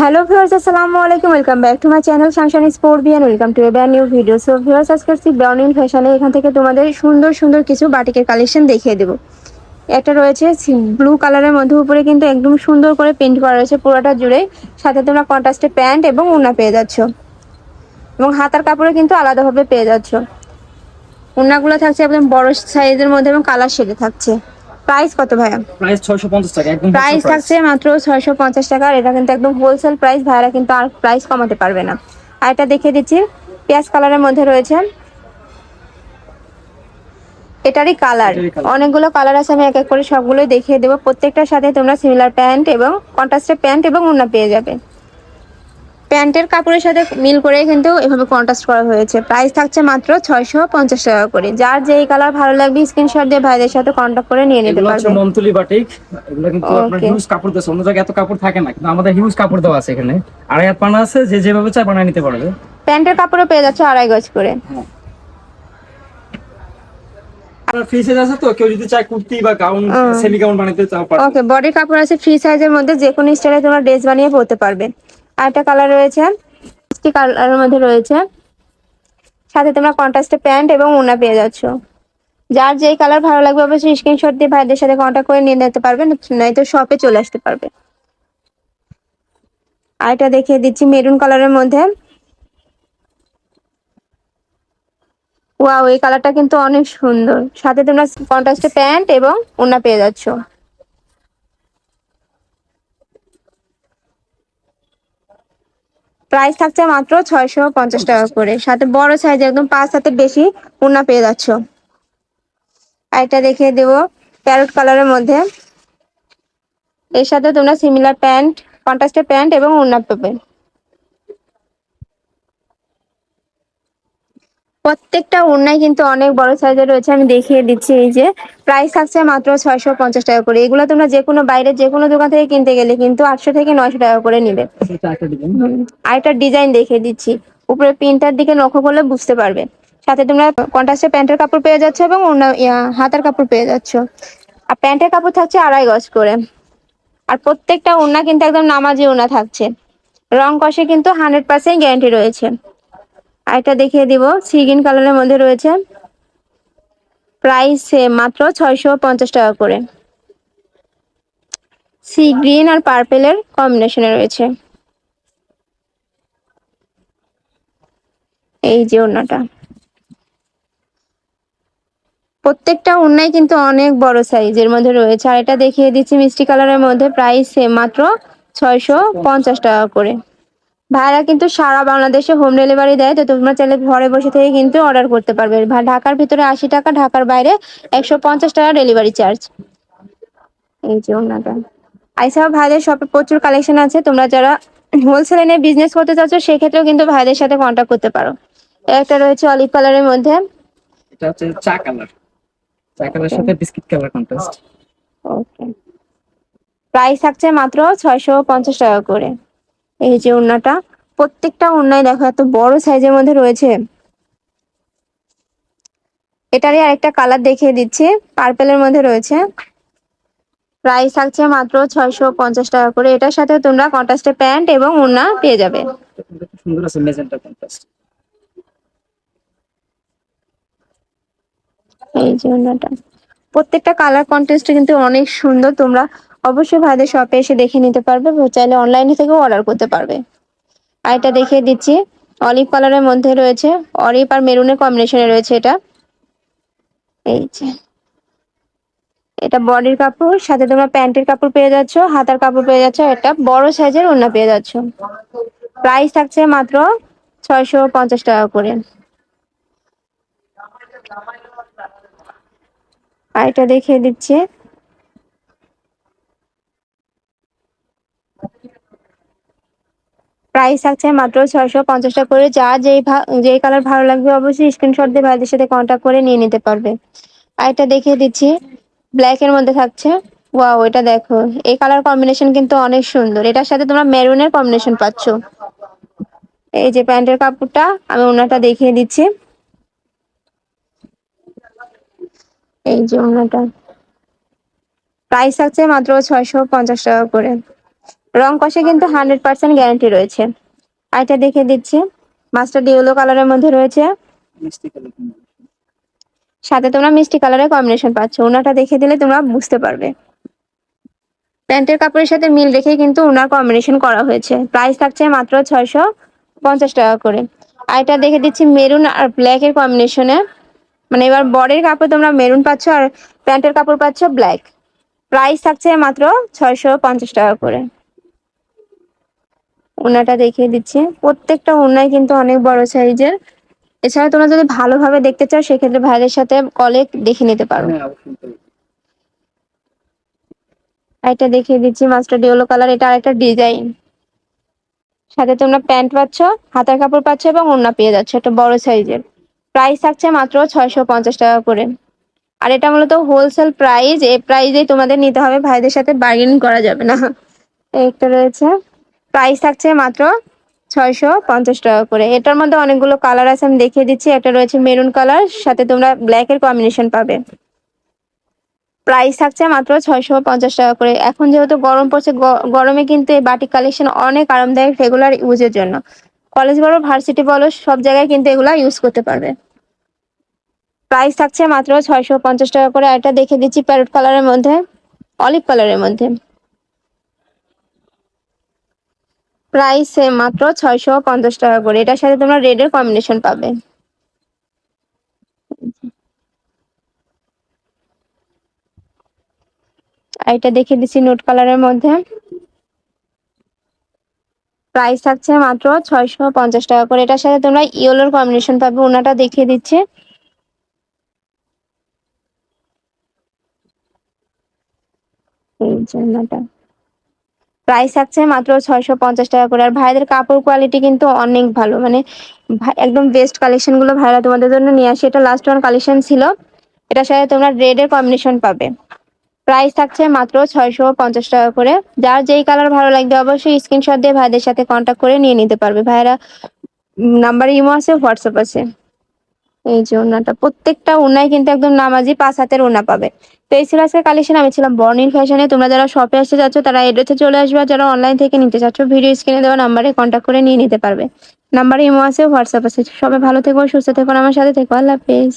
Hello viewers আসসালামু আলাইকুম welcome back to my channel sunshine sport Beant welcome to a brand new video so viewers আজকে আসছি Browning ফ্যাশনে এখান থেকে তোমাদের সুন্দর সুন্দর কিছু বাটিকের কালেকশন দেখিয়ে দেবো। একটা রয়েছে ব্লু কালারের মধ্যে উপরে কিন্তু একদম সুন্দর করে পেন্ট করা রয়েছে পুরোটা জুড়ে। সাথে তোমরা কন্ট্রাস্টে প্যান্ট এবং ওড়না পেয়ে যাচ্ছ। এবং হাতার কাপড়ে কিন্তু আলাদাভাবে পেয়ে যাচ্ছ। ওড়নাগুলো থাকছে একদম বড় সাইজের মধ্যে এবং কালার শেডে থাকছে। প্রাইস কত ভাইয়া? প্রাইস 650 টাকা একদম প্রাইস থাকছে মাত্র ছয়শো পঞ্চাশ টাকার এটা কিন্তু একদম হোলসেল প্রাইস ভাইরা কিন্তু আর প্রাইস কমাতে পারবে না। আর এটা দেখিয়ে দিচ্ছি পেঁয়াজ কালারের মধ্যে রয়েছে। এটারই কালার অনেকগুলো কালার আছে আমি এক এক করে সবগুলোই দেখিয়ে দেবো। প্রত্যেকটার সাথে তোমরা সিমিলার প্যান্ট এবং কন্ট্রাস্টের প্যান্ট এবং ওড়না পেয়ে যাবে। প্যান্টের কাপড়ের সাথে মিল করে কিন্তু এভাবে কন্ট্রাস্ট করা হয়েছে। প্রাইস থাকছে মাত্র ছয়শো পঞ্চাশ টাকা করে। যার যেই কালার ভালো লাগবে স্ক্রিনশট দিয়ে ভাইদের সাথে কন্ট্যাক্ট করে নিয়ে নিতে পারবে। মমতুলি বাটিক এগুলো কিন্তু আপনার. হিউজ কাপড় দেওয়া অন্য জায়গায় এত কাপড় থাকে না কিন্তু আমাদের হিউজ কাপড় দেওয়া আছে এখানে। আড়াই হাত পানা আছে যে যেভাবে চায় বানায় নিতে পারবে। প্যান্টের কাপড়ও পেয়ে যাচ্ছে আড়াই গজ করে। ফ্রি সাইজ আছে তো? কেউ যদি চায় কুর্তি বা গাউন সেমি গাউন বানাতে চাও ওকে বডির কাপড় আছে ফ্রি সাইজের মধ্যে যে কোনো স্টাইলে তোমরা ড্রেস বানিয়ে পরতে পারবে। আর একটা কালার রয়েছে কালারের মধ্যে রয়েছে। সাথে তোমরা কন্ট্রাস্টে প্যান্ট এবং ওনা পেয়ে যাচ্ছ। যার যেই কালার ভালো লাগবে, অবশ্যই স্ক্রিনশট দিয়ে ভাইদের সাথে কন্ট্যাক্ট করে নিয়ে নিতে পারবে, নয়তো শপে চলে আসতে পারবে। আর এটা দেখিয়ে দিচ্ছি মেরুন কালারের মধ্যে। ওয়াও এই কালারটা কিন্তু অনেক সুন্দর। সাথে তোমরা কন্ট্রাস্টে প্যান্ট এবং ওনা পেয়ে যাচ্ছ। প্রাইস থাকছে মাত্র ছয়শো পঞ্চাশ টাকা করে। সাথে বড় সাইজ একদম পাঁচ হাতের বেশি উন্না পেয়ে যাচ্ছ। আর এটা দেখিয়ে দেবো প্যারট কালারের মধ্যে। এর সাথে তোমরা সিমিলার প্যান্ট কন্ট্রাস্টের প্যান্ট এবং উন্না পাবে। প্রত্যেকটা ওড়নায় কিন্তু অনেক বড় সাইজের রয়েছে। আমি দেখিয়ে দিচ্ছি এই যে প্রাইস থাকছে মাত্র ছয়শো পঞ্চাশ টাকা করে। এগুলো তোমরা যে কোনো বাইরে যে কোনো দোকান থেকে কিনতে গেলে কিন্তু আটশো থেকে নয়শো টাকা করে নিবে। আরেকটা ডিজাইন দেখিয়ে দিচ্ছি। উপরে প্রিন্টার দিকে লক্ষ্য করলে বুঝতে পারবে। সাথে তোমরা কন্ট্রাস্টে প্যান্টের কাপড় পেয়ে যাচ্ছ এবং হাতার কাপড় পেয়ে যাচ্ছ। আর প্যান্টের কাপড় থাকছে আড়াই গজ করে। আর প্রত্যেকটা ওড়না কিন্তু একদম নামাজি ওড়না থাকছে। রং কষে কিন্তু হান্ড্রেড পার্সেন্ট গ্যারান্টি রয়েছে। আর এটা দেখিয়ে দিব। সিগিন কালারের মধ্যে রয়েছে প্রাইস মাত্র ছয়শো পঞ্চাশ টাকা করে। সি গ্রিন আর পার্পেলের কম্বিনেশনে রয়েছে। এই যে ওড়নাটা। প্রত্যেকটা ওড়নাই কিন্তু অনেক বড় সাইজের মধ্যে রয়েছে। আর এটা দেখিয়ে দিচ্ছি মিষ্টি কালারের মধ্যে প্রাইস মাত্র ছয়শো পঞ্চাশ টাকা করে। ভাইরা কিন্তু সারা বাংলাদেশে হোম ডেলিভারি দেয় তো তোমরা চাইলে ঘরে বসে থেকে কিন্তু অর্ডার করতে পারবে। ঢাকার ভিতরে আশি টাকা ঢাকার বাইরে একশো পঞ্চাশ টাকা ডেলিভারি চার্জ এই যে ওড়নাটা আইসা ভাইদের শপে প্রচুর কালেকশন আছে তোমরা যারা হোলসেলে নিয়ে বিজনেস করতে চাচ্ছ সেক্ষেত্রেও কিন্তু ভাইদের সাথে কন্ট্যাক্ট করতে পারো। একটা রয়েছে অলিভ কালারের মধ্যে। এটা হচ্ছে চা কালার চা কালারের সাথে biscuit colour contrast okay price থাকছে মাত্র ছয়শো পঞ্চাশ টাকা করে। এই যে ওড়নাটা প্রত্যেকটা ওড়নায় দেখো এত বড় সাইজের মধ্যে রয়েছে। এটারই আরেকটা কালার দেখিয়ে দিচ্ছি পার্পেলের মধ্যে রয়েছে। প্রাইস থাকছে মাত্র ছয়শো পঞ্চাশ টাকা করে। এটার সাথে তোমরা কন্ট্রাস্টে প্যান্ট এবং ওড়না পেয়ে যাবে। সুন্দর আছে মেজেন্টা কন্ট্রাস্ট এই যে ওড়নাটা। প্রত্যেকটা কালার কন্টেস্ট কিন্তু অনেক সুন্দর। তোমরা অবশ্যই ভাইদের শপে এসে দেখে নিতে পারবে চাইলে অনলাইনে থেকেও অর্ডার করতে পারবে। আর এটা দেখিয়ে দিচ্ছি অলিভ কালারের মধ্যে রয়েছে অলিভ আর মেরুনের কম্বিনেশনে রয়েছে এটা। এই যে, এটা বডির কাপড়, সাথে তোমরা প্যান্টের কাপড় পেয়ে যাচ্ছ, হাতার কাপড় পেয়ে যাচ্ছ একটা বড় সাইজের ওড়না পেয়ে যাচ্ছ। প্রাইস থাকছে মাত্র ছয়শো পঞ্চাশ টাকা করে। আর এটা দেখিয়ে দিচ্ছি প্রাইস থাকছে মাত্র ছয়শো পঞ্চাশ টাকা করে। যা যেই যেই কালার ভালো লাগবে অবশ্যই স্ক্রিনশট দিয়ে ভাইদের সাথে কন্ট্যাক্ট করে নিয়ে নিতে পারবে। আর এটা দেখিয়ে দিচ্ছি। ব্ল্যাক এর মধ্যে থাকছে। ওয়াও এটা দেখো। এই কালার কম্বিনেশন কিন্তু অনেক সুন্দর। এটার সাথে তোমরা মেরুনের কম্বিনেশন পাচ্ছ। এই যে প্যান্টের কাপড়টা, আমি ওনাটা দেখিয়ে দিচ্ছি। এই যে ওনাটা। প্রাইস থাকছে মাত্র ছয়শো পঞ্চাশ টাকা করে। রং কষে কিন্তু হান্ড্রেড পার্সেন্ট গ্যারান্টি রয়েছে। আর এটা দেখে দিচ্ছি। মাস্টার্ড ইয়েলো কালারের মধ্যে রয়েছে। সাথে তোমরা মিষ্টি কালারের কম্বিনেশন পাচ্ছ। ওনাটা দেখে দিলে তোমরা বুঝতে পারবে। প্যান্টের কাপড়ের সাথে মিল রেখে কিন্তু ওনার কম্বিনেশন করা হয়েছে। প্রাইস থাকছে মাত্র ছয়শো পঞ্চাশ টাকা করে। আর এটা দেখে দিচ্ছি মেরুন আর ব্ল্যাক এর কম্বিনেশনে মানে এবার বডির কাপড় তোমরা মেরুন পাচ্ছ আর প্যান্টের কাপড় পাচ্ছ ব্ল্যাক প্রাইস থাকছে মাত্র ছয়শো পঞ্চাশ টাকা করে। ওনাটা দেখিয়ে দিচ্ছি। প্রত্যেকটা ওনাই কিন্তু অনেক বড় সাইজের। এছাড়া তোমরা যদি ভালোভাবে দেখতে চাও সেক্ষেত্রে ভাইদের সাথে কলে দেখে নিতে পারো। হ্যাঁ এটা দেখিয়ে দিচ্ছি মাস্টার ডিওলো কালার এটা আরেকটা ডিজাইন সাথে তোমরা প্যান্ট পাচ্ছ হাতার কাপড় পাচ্ছ এবং ওড়না পেয়ে যাচ্ছ একটা বড় সাইজের। প্রাইস থাকছে মাত্র ছয়শো পঞ্চাশ টাকা করে। আর এটা মূলত হোলসেল প্রাইস এই প্রাইজেই তোমাদের নিতে হবে ভাইদের সাথে বার্গেনিং করা যাবে না। একটা রয়েছে। প্রাইস থাকছে মাত্র ছয়শো পঞ্চাশ টাকা করে। এটার মধ্যে অনেকগুলো কালার আছে, আমি দেখিয়ে দিচ্ছি। একটা রয়েছে মেরুন কালার, সাথে তোমরা ব্ল্যাক এর কম্বিনেশন পাবে। প্রাইস থাকছে মাত্র ছয়শো পঞ্চাশ টাকা করে। এখন যেহেতু গরম পড়ছে গরমে কিন্তু এই বাটিক কালেকশন অনেক আরামদায়ক রেগুলার ইউজের জন্য। কলেজ বলো ভার্সিটি বলো, সব জায়গায় কিন্তু এগুলা ইউজ করতে পারবে। প্রাইস থাকছে মাত্র ছয়শো পঞ্চাশ টাকা করে। এটা দেখে দিচ্ছি প্যারট কালারের মধ্যে অলিভ কালারের মধ্যে। প্রাইস মাত্র ছয়শো পঞ্চাশ টাকা করে। এটার সাথে তোমরা রেড এর কম্বিনেশন পাবে। এটা দেখে দিচ্ছি নোট কালারের মধ্যে। প্রাইস থাকছে মাত্র ছয়শো পঞ্চাশ টাকা করে। এটার সাথে তোমরা ইয়েলোর কম্বিনেশন পাবে। ওনাটা দেখিয়ে দিচ্ছে। এই ওনাটা। প্রাইস থাকছে মাত্র ছয়শো পঞ্চাশ টাকা করে। আর ভাইদের কাপড় কোয়ালিটি কিন্তু অনেক ভালো। মানে একদম বেস্ট কালেকশনগুলো ভাইরা তোমাদের জন্য নিয়ে আসে। এটা লাস্ট ওয়ান কালেকশন ছিল। এটার সাথে তোমরা রেড এর কম্বিনেশন পাবে। প্রাইস থাকছে মাত্র ছয়শো পঞ্চাশ টাকা করে। যার যেই কালার ভালো লাগবে অবশ্যই স্ক্রিনশট দিয়ে ভাইদের সাথে কন্ট্যাক্ট করে নিয়ে নিতে পারবে। ভাইরা নাম্বার ইমো আছে হোয়াটসঅ্যাপ আছে। এই যে ওনাটা, প্রত্যেকটা ওনায় কিন্তু একদম নামাজি পাঁচ হাতের ওনা পাবে। তো এই ছিল আজকে কালেকশন আমি ছিলাম বর্নিল ফ্যাশনে তোমরা যারা শপে আসতে যাচ্ছ তারা এড্রেসে চলে আসবে যারা অনলাইন থেকে নিতে চাচ্ছ, ভিডিও স্ক্রিনে দেওয়া নাম্বারে কন্ট্যাক্ট করে নিয়ে নিতে পারবে। নাম্বারে ইমো আছে হোয়াটসঅ্যাপ আছে। সবাই ভালো থেকো, সুস্থ থেকো, আমার সাথে থেকো। আল্লাহ হাফেজ।